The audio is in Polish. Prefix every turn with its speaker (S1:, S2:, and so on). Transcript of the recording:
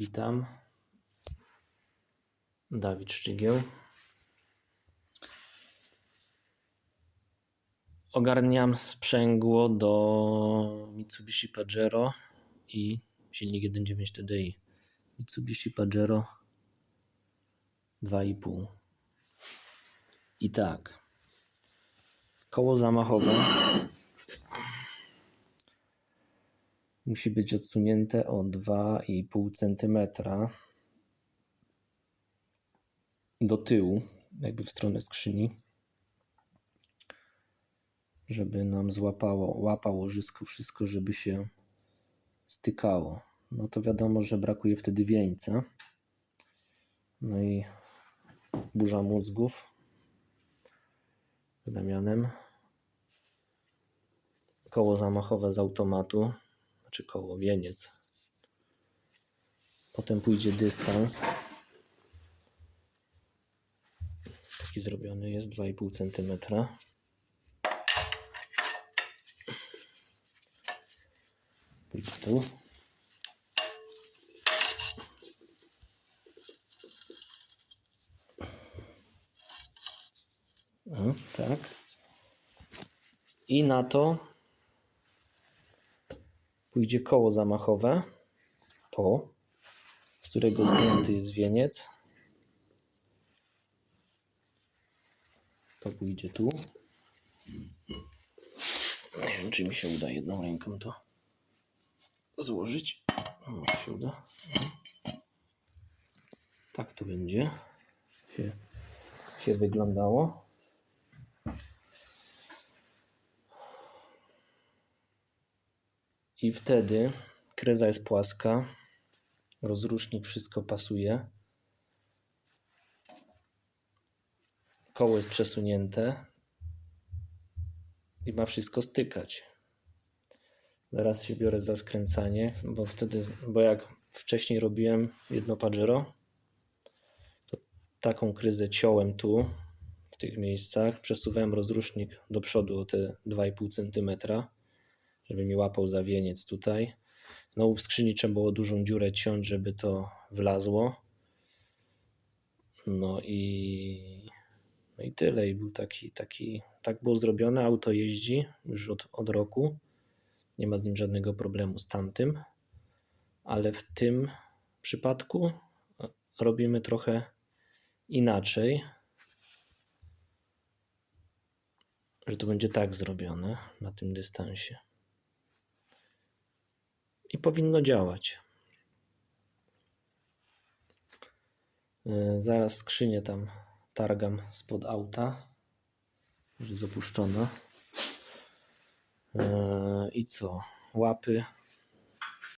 S1: Witam. Dawid Szczygieł. Ogarniam sprzęgło do Mitsubishi Pajero i silnik 1.9 TDI. Mitsubishi Pajero 2,5. I tak. Koło zamachowe musi być odsunięte o 2,5 cm do tyłu, jakby w stronę skrzyni, żeby nam złapało, łapało łożysko, wszystko, żeby się stykało. No to wiadomo, że brakuje wtedy wieńca. No i burza mózgów z Damianem. Koło zamachowe z automatu, znaczy koło wieniec. Potem pójdzie dystans. Taki zrobiony jest 2,5 cm. Pójdzie tu. O, tak. I na to pójdzie koło zamachowe. To, z którego zdjęty jest wieniec. To pójdzie tu. Nie wiem, czy mi się uda jedną ręką to złożyć. No, Może się uda. Tak to będzie się, się wyglądało. I wtedy kreza jest płaska, rozrusznik wszystko pasuje. Koło jest przesunięte i ma wszystko stykać. Zaraz się biorę za skręcanie, bo wtedy, bo jak wcześniej robiłem jedno Pajero, to taką kryzę ciąłem tu, w tych miejscach, przesuwałem rozrusznik do przodu o te 2,5 cm, żeby mi łapał za wieniec tutaj. Znowu w skrzyni trzeba było dużą dziurę ciąć, żeby to wlazło. No i, no i tyle. I był taki, taki, tak było zrobione. Auto jeździ już od, od roku. Nie ma z nim żadnego problemu z tamtym. Ale w tym przypadku robimy trochę inaczej. Że to będzie tak zrobione na tym dystansie. I powinno działać. Yy, Zaraz skrzynię tam targam spod auta. Już jest opuszczona. Yy, I co? Łapy